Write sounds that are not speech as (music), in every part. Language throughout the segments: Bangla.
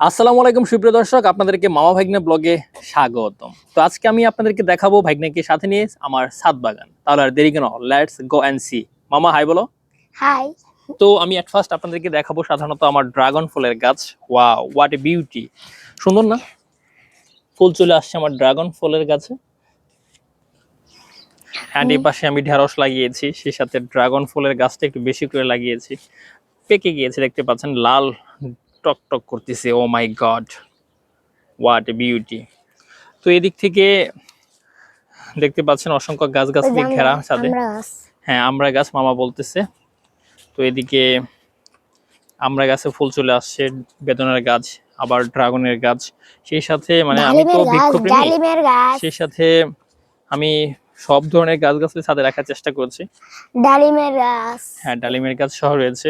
আসসালামু আলাইকুম সুপ্রিয় দর্শক আপনাদেরকে মামা ভাগ্নে ব্লগে স্বাগতম। তো আজকে আমি আপনাদেরকে দেখাবো ভাগ্নেকে সাথে নিয়ে আমার সাত বাগান। তাহলে আর দেরি কেন? লেটস গো অ্যান্ড সি মামা হাই বলো। হাই তো আমি এট ফার্স্ট আপনাদেরকে দেখাবো সাধারণত আমার ড্রাগন ফুলের গাছ। ওয়া হোয়াট এ বিউটি সুন্দর না? ফুল চলে আসছে আমার ড্রাগন ফুলের গাছে। অ্যান্ড এই পাশে আমি ঢেঁড়স লাগিয়েছি সেই সাথে ড্রাগন ফুলের গাছটা একটু বেশি করে লাগিয়েছি। পেকে গিয়েছে দেখতে পাচ্ছেন লাল টক টক করতেছে ও my god what a beauty তো এদিক থেকে দেখতে পাচ্ছেন অসংখ্য গাছ গাছ দিয়ে ঘেরা সাথে হ্যাঁ আমরা গাছ মামা বলতেছে। তো এদিকে আমরা গাছে ফুল চলে আসছে বেদনার গাছ আবার ড্রাগনের গাছ। সেই সাথে মানে আমি তো বৃক্ষপ্রেমী সেই সাথে আমি সব ধরনের গাছ গাছলে ছাদে রাখার চেষ্টা করছি। ডালিমের গাছ। হ্যাঁ ডালিমের গাছ সহ রয়েছে।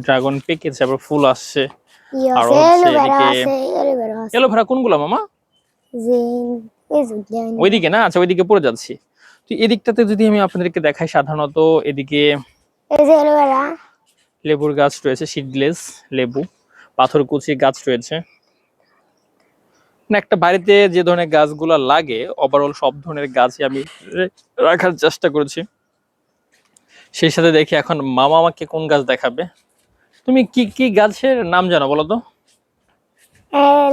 ড্রাগন পেকেছে আবার ফুল আসছে। আর হচ্ছে এদিকে- এলোভেরা কোনগুলো মামা? ওইদিকে না? আচ্ছা ওইদিকে পড়ে যাচ্ছি। তো এদিকটাতে যদি আমি আপনাদেরকে দেখাই সাধারণত এদিকে এই যে এলোভেরা লেবুর গাছ রয়েছে সিডলেস লেবু পাথর পাথরকুচি গাছ রয়েছে। একটা বাড়িতে যে ধরনের গাছগুলো লাগে ওভারঅল সব ধরনের গাছই আমি রাখার চেষ্টা করেছি। সেই সাথে দেখি এখন মামা আমাকে কোন গাছ দেখাবে। তুমি কি কি গাছের নাম জানো বলো তো?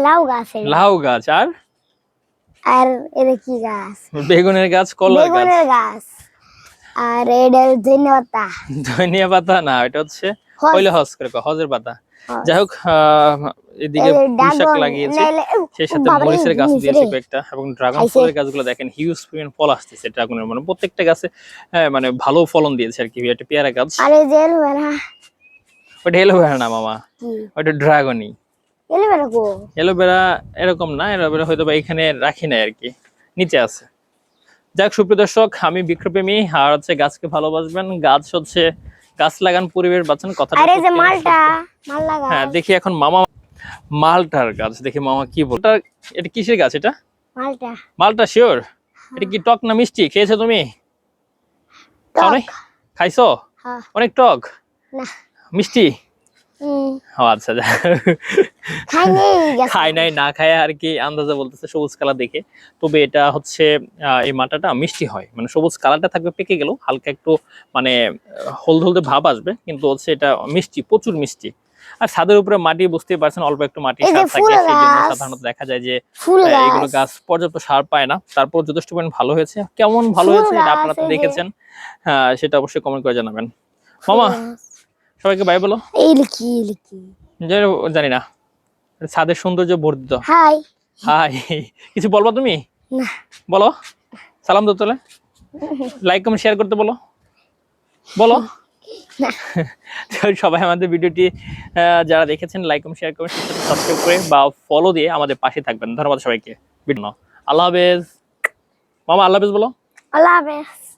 লাউ গাছ লাউ গাছ আর? আর এটা কি গাছ? বেগুনের গাছ কলা গাছ। বেগুনের গাছ। আর এটা ধন্যবাদ ধনিয়া পাতা। না এটা হচ্ছে। পয়লা হজ করে হজের পাতা। যাই হোক এদিকে পুঁইশাক লাগিয়েছে। সেই সাথে মরিচের গাছ দিয়েছে কয়েকটা এবং ড্রাগন। ফলের গাছগুলো দেখেন হিউজ পরিমাণ ফল আসতেছে ড্রাগনের মানে প্রত্যেকটা গাছে হ্যাঁ, মানে ভালো ফলন দিয়েছে আর কি একটা পেয়ারা গাছ। আর এলোভেরা ওটা এলোভেরা না মামা। ওটা ড্রাগনই এলোভেরা এরকম না এলোভেরা হয়তো বা এখানে রাখি নাই আর কি। নিচে আছে। যাক সুপ্রিয় দর্শক আমি বিক্রপ্রেমী আর হচ্ছে গাছকে ভালোবাসবেন। গাছ হচ্ছে গাছ লাগান পরিবেশ বাঁচান কথা হ্যাঁ দেখি এখন মামা মালটার গাছ দেখি মামা কি বল এটা কিসের গাছ এটা? মালটা। মালটা শিওর এটা কি টক না মিষ্টি? খেয়েছো তুমি? খাইছো? হ্যাঁ। অনেক টক? না। মিষ্টি? ও আচ্ছা খাই নাই না খায় আর কি আন্দাজে বলতেছে সবুজ কালার দেখে। তবে এটা হচ্ছে এই মাটাটা মিষ্টি হয়। মানে সবুজ কালারটা থাকবে পেকে গেলেও হালকা একটু মানে হলদে হলদে ভাব আসবে কিন্তু হচ্ছে এটা মিষ্টি প্রচুর মিষ্টি। আর ছাদের উপরে মাটি বুঝতেই পারছেন অল্প একটু মাটি। সাধারণত দেখা যায় যে এগুলো গাছ। পর্যাপ্ত সার পায় না। তারপর যথেষ্ট পরিমাণ ভালো হয়েছে। কেমন ভালো হয়েছে এটা আপনারা তো দেখেছেন। হ্যাঁ সেটা অবশ্যই কমেন্ট করে জানাবেন। মামা। সবাইকে বাই বলো। এই লিখি লিখি। জানি- না। ছাদের সৌন্দর্য বর্ধিত। হাই। হাই। কিছু বলবা তুমি? না। বলো। সালাম দো তোলে লাইক কমেন্ট শেয়ার করতে বলো। বলো। (laughs) সবাই আমাদের ভিডিওটি যারা দেখেছেন লাইক কমেন্ট শেয়ার করবেন সাবস্ক্রাইব করে বা ফলো দিয়ে আমাদের পাশে থাকবেন। ধন্যবাদ সবাইকে। ভিডিও আল্লাহ হাফেজ। মামা আল্লাহ হাফেজ বলো। আল্লাহ হাফেজ।